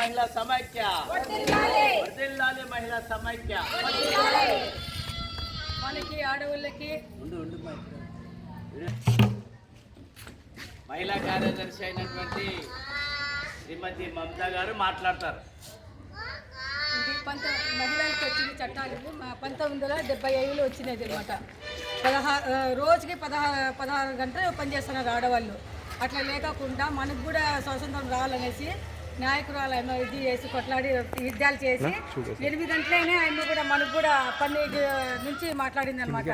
మహిళా సమైక్య. వర్ధిల్లాలి మహిళా సమైక్య. మనకి మైక్. మహిళా కార్యదర్శి అయినటువంటి శ్రీమతి మమతా గారు మాట్లాడతారు. ఇది పంత మహిళలకు వచ్చిన చట్టాలు. మా పంతొమ్మిది వందల డెబ్బై ఐదులో వచ్చినది అనమాట పదహారు రోజుకి పదహారు పదహారు గంటలు పనిచేస్తున్నారు ఆడవాళ్ళు. అట్లా లేకుండా మనకు కూడా స్వాతంత్రం రావాలనేసి నాయకురాలు ఇది చేసి కొట్లాడి యుద్ధాలు చేసి ఎనిమిది గంటలైనా ఆమె కూడా మనకు కూడా పని నుంచి మాట్లాడింది అనమాట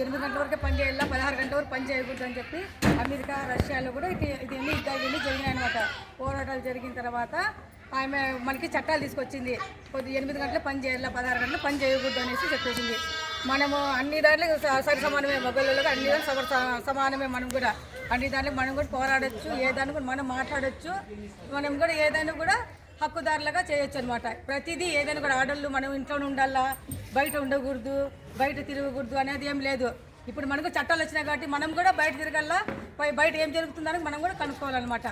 ఎనిమిది గంటల వరకే పని చేయాలా? పదహారు గంటల వరకు పని చేయకూడదు అని చెప్పి అమెరికా రష్యాలో కూడా ఇది ఇది ఎన్ని యుద్ధాలు ఇవన్నీ జరిగినాయి అనమాట పోరాటాలు జరిగిన తర్వాత ఆమె మనకి చట్టాలు తీసుకొచ్చింది. కొద్ది ఎనిమిది గంటలు పని చేయాలి? పదహారు గంటలు పని చేయకూడదు అనేసి చెప్పేసింది. మనము అన్ని దాంట్లో సరి సమానమే మగవాళ్ళగా అన్ని దాంట్లో సమానమే మనం కూడా. అన్ని దాంట్లో మనం కూడా పోరాడొచ్చు ఏదైనా కూడా మనం మాట్లాడొచ్చు మనం కూడా ఏదైనా కూడా హక్కుదారులుగా చేయొచ్చు అనమాట ప్రతిదీ ఏదైనా కూడా ఆడళ్ళు మనం ఇంట్లోనే ఉండాలా బయట ఉండకూడదు బయట తిరగకూడదు అనేది ఏం లేదు. ఇప్పుడు మనకు చట్టాలు వచ్చినాయి కాబట్టి మనం కూడా బయట తిరగల్లా పై బయట ఏం జరుగుతుందని మనం కూడా కనుక్కోవాలన్నమాట.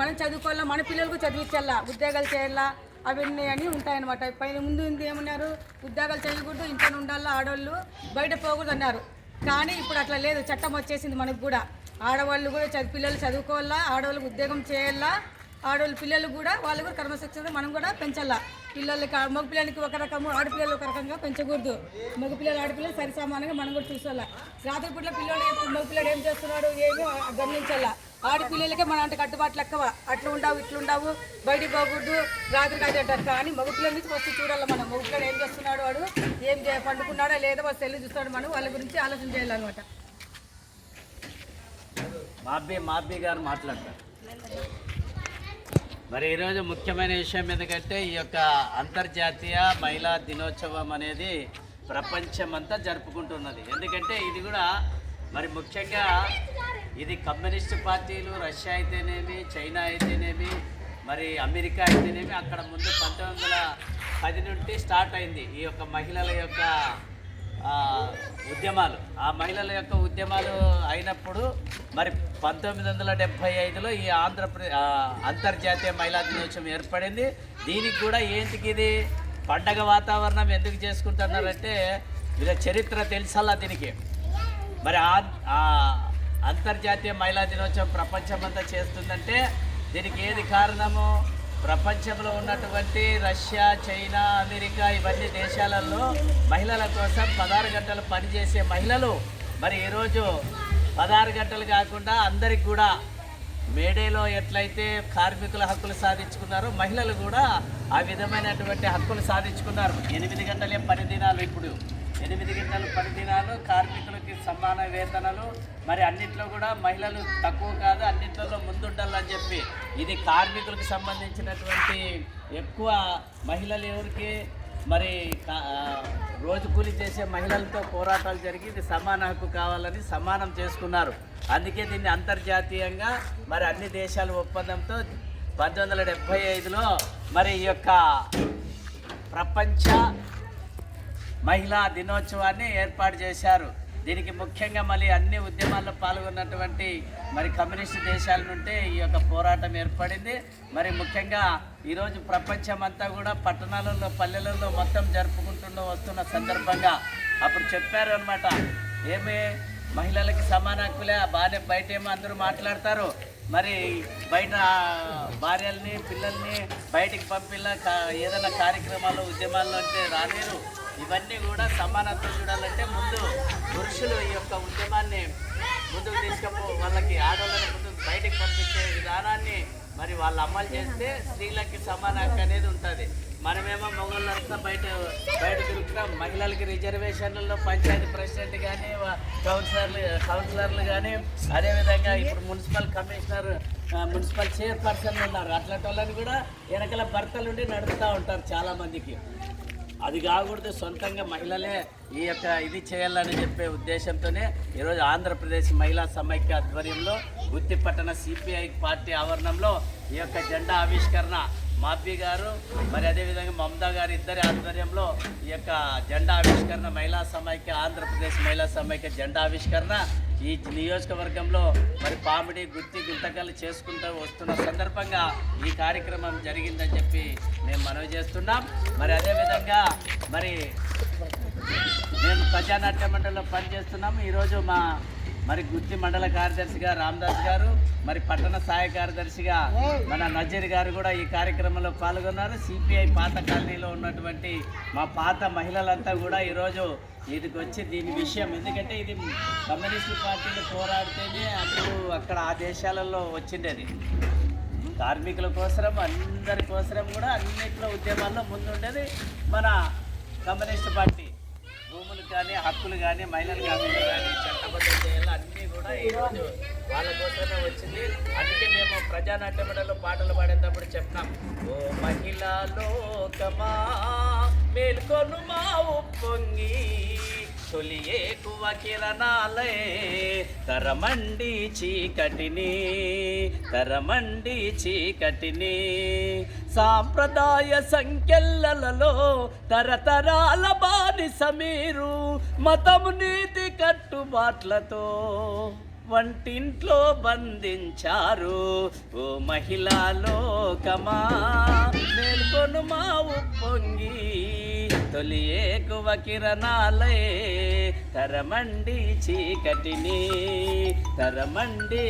మనం చదువుకోవాలా మన పిల్లలకు చదివించాలా ఉద్యోగాలు చేయాలా అవన్నీ అని ఉంటాయన్నమాట. పైన ముందు ఉంది ఏమన్నారు? ఉద్యోగాలు చేయకూడదు ఇంట్లో ఉండాలా ఆడవాళ్ళు బయట పోకూడదు అన్నారు. కానీ ఇప్పుడు అట్లా లేదు చట్టం వచ్చేసింది మనకు కూడా. ఆడవాళ్ళు కూడా చదువు పిల్లలు చదువుకోవాలా ఆడవాళ్ళకి ఉద్యోగం చేయాలా ఆడవాళ్ళ పిల్లలు కూడా వాళ్ళు కూడా కర్మశిక్షణ మనం కూడా పెంచాలా. పిల్లలకి మగపిల్లలకి పిల్లలకి ఒక రకము ఆడపిల్లలు ఒక రకంగా పెంచకూడదు. మగపిల్లలు ఆడపిల్లలు సరి సమానంగా మనం కూడా చూసుకోవాలా. రాత్రిపూట్ల పిల్లలు మగపిల్లడు ఏం చేస్తున్నాడు ఏమో గమనించాలా. ఆడపిల్లలకే మన అంటే కట్టుబాట్లు ఎక్కువ అట్లా ఉండవు ఇట్లా ఉండవు బయటికి పోకూడదు రాత్రికి అది అంటారు. కానీ మగపిల్లల నుంచి ఫస్ట్ చూడాలి మనం. మగపిల్లడు ఏం చేస్తున్నాడు వాడు? ఏం చే పండుకున్నాడా లేదా వాడు సెల్లు చూస్తాడు మనం. వాళ్ళ గురించి ఆలోచన చేయాలన్నమాట. మాబ్బి మాబ్బి గారు మాట్లాడతారు. మరి ఈరోజు ముఖ్యమైన విషయం ఎందుకంటే ఈ యొక్క అంతర్జాతీయ మహిళా దినోత్సవం అనేది ప్రపంచమంతా జరుపుకుంటున్నది. ఎందుకంటే ఇది కూడా మరి ముఖ్యంగా ఇది కమ్యూనిస్ట్ పార్టీలు రష్యా అయితేనేమి చైనా అయితేనేమి మరి అమెరికా అయితేనేమి అక్కడ ముందు పంతొమ్మిది వందల పది నుండి స్టార్ట్ అయింది ఈ యొక్క మహిళల యొక్క ఉద్యమాలు. ఆ మహిళల యొక్క ఉద్యమాలు అయినప్పుడు మరి పంతొమ్మిది వందల డెబ్భై ఐదులో ఈ ఆంధ్రప్రదేశ్ అంతర్జాతీయ మహిళా దినోత్సవం ఏర్పడింది. దీనికి కూడా ఏంటికి ఇది? పండగ వాతావరణం ఎందుకు చేసుకుంటున్నారంటే వీళ్ళ చరిత్ర తెలుసల్లా దీనికి. మరి ఆ- ఆ అంతర్జాతీయ మహిళా దినోత్సవం ప్రపంచమంతా చేస్తుందంటే దీనికి ఏది కారణము? ప్రపంచంలో ఉన్నటువంటి రష్యా చైనా అమెరికా ఇవన్నీ దేశాలలో మహిళల కోసం పదహారు గంటలు పనిచేసే మహిళలు. మరి ఈరోజు పదహారు గంటలు కాకుండా అందరికి కూడా మేడేలో ఎట్లయితే కార్మికుల హక్కులు సాధించుకున్నారో మహిళలు కూడా ఆ విధమైనటువంటి హక్కులు సాధించుకున్నారు. ఎనిమిది గంటలే పని దినాలు ఇప్పుడు. ఎనిమిది గంటలు పని దినాలు కార్మికులకి సమాన వేతనాలు. మరి అన్నిట్లో కూడా మహిళలు తక్కువ కాదు? అని చెప్పి ఇది కార్మికులకు సంబంధించినటువంటి ఎక్కువ మహిళలు ఎవరికి? మరి రోజు కూలి చేసే మహిళలతో పోరాటాలు జరిగి ఇది సమాన హక్కు కావాలని సమానం చేసుకున్నారు. అందుకే దీన్ని అంతర్జాతీయంగా మరి అన్ని దేశాల ఒప్పందంతో పంతొమ్మిది వందల డెబ్భై ఐదులో మరి ఈ యొక్క ప్రపంచ మహిళా దినోత్సవాన్ని ఏర్పాటు చేశారు. దీనికి ముఖ్యంగా మళ్ళీ అన్ని ఉద్యమాల్లో పాల్గొన్నటువంటి మరి కమ్యూనిస్ట్ దేశాల నుండి ఈ యొక్క పోరాటం ఏర్పడింది. మరి ముఖ్యంగా ఈరోజు ప్రపంచం అంతా కూడా పట్టణాలలో పల్లెలలో మొత్తం జరుపుకుంటూ వస్తున్న సందర్భంగా అప్పుడు చెప్పారు అనమాట ఏమి? మహిళలకి సమాన హక్కులే బాగానే బయట ఏమో అందరూ మాట్లాడతారు. మరి బయట భార్యల్ని పిల్లల్ని బయటికి పంపిలా ఏదైనా కార్యక్రమాలు ఉద్యమాల్లో అంటే రాలేరు. ఇవన్నీ కూడా సమానత్వం చూడాలంటే ముందు పురుషులు ఈ యొక్క ఉద్యమాన్ని ముందుకు తీసుకపో వాళ్ళకి ఆడవాళ్ళని ముందుకు బయటకు పంపించే విధానాన్ని మరి వాళ్ళు అమలు చేస్తే స్త్రీలకి సమాన హక్కు అనేది ఉంటుంది. మనమేమో మొగళ్ళంతా బయట బయట తిరుగుతాం మహిళలకి రిజర్వేషన్లలో పంచాయతీ ప్రెసిడెంట్ కానీ కౌన్సిలర్లు కౌన్సిలర్లు కానీ అదేవిధంగా ఇప్పుడు మున్సిపల్ కమిషనర్ మున్సిపల్ చైర్పర్సన్ ఉన్నారు. అట్లాంటి వాళ్ళని కూడా వెనకాల భర్తలుండి నడుపుతూ ఉంటారు చాలామందికి. అది కాకూడదు సొంతంగా మహిళలే ఈ యొక్క ఇది చేయాలని చెప్పే ఉద్దేశంతోనే ఈరోజు ఆంధ్రప్రదేశ్ మహిళా సమైక్య ఆధ్వర్యంలో గుత్తిపట్టణ సిపిఐ పార్టీ ఆవరణంలో ఈ యొక్క జెండా ఆవిష్కరణ. మాబ్బి గారు మరి అదేవిధంగా మమతా గారు ఇద్దరి ఆధ్వర్యంలో ఈ యొక్క జెండా ఆవిష్కరణ మహిళా సమైక్య ఆంధ్రప్రదేశ్ మహిళా సమైక్య జెండా ఆవిష్కరణ. ఈ నియోజకవర్గంలో మరి పామిడి గుత్తి గుంతకలు చేసుకుంటూ వస్తున్న సందర్భంగా ఈ కార్యక్రమం జరిగిందని చెప్పి మేము మనవి చేస్తున్నాం. మరి అదేవిధంగా మరి మేము ప్రజానాట్య మండలిలో పనిచేస్తున్నాము. ఈరోజు మా మరి గుత్తి మండల కార్యదర్శిగా రామదాస్ గారు మరి పట్టణ సహాయ కార్యదర్శిగా మన నజీర్ గారు కూడా ఈ కార్యక్రమంలో పాల్గొన్నారు. సిపిఐ పాత కాలనీలో ఉన్నటువంటి మా పాత మహిళలంతా కూడా ఈరోజు ఇదికి వచ్చి దీని విషయం. ఎందుకంటే ఇది కమ్యూనిస్టు పార్టీలు పోరాడితేనే అప్పుడు అక్కడ ఆ దేశాలలో వచ్చిండేది కార్మికుల కోసరం అందరి కోసరం కూడా అన్నింటిలో ఉద్యమాల్లో ముందుండేది మన కమ్యూనిస్ట్ పార్టీ. భూములు కానీ హక్కులు కానీ మహిళలు కానీ. అన్నీ ఈరోజు వాళ్ళ కోసమే వచ్చింది. అందుకే మేము ప్రజానాట్య మండలిలో పాటలు పాడేటప్పుడు చెప్తాం. ఓ మహిళా లోకమా మేల్కొను మా ఉప్పొంగి తొలి ఏకువ కిరణాలే తరమండి చీకటిని తరమండి చీకటిని. సాంప్రదాయ సంఖ్యలలో తరతరాల బానిస మీరు మతము నీతి కట్టుబాట్లతో వంటింట్లో బంధించారు. ఓ మహిళా లోకమా మేల్కొను మా ఉప్పొంగి తొలి ఏకువ కిరణాలే తరమండి చీకటిని తరమండి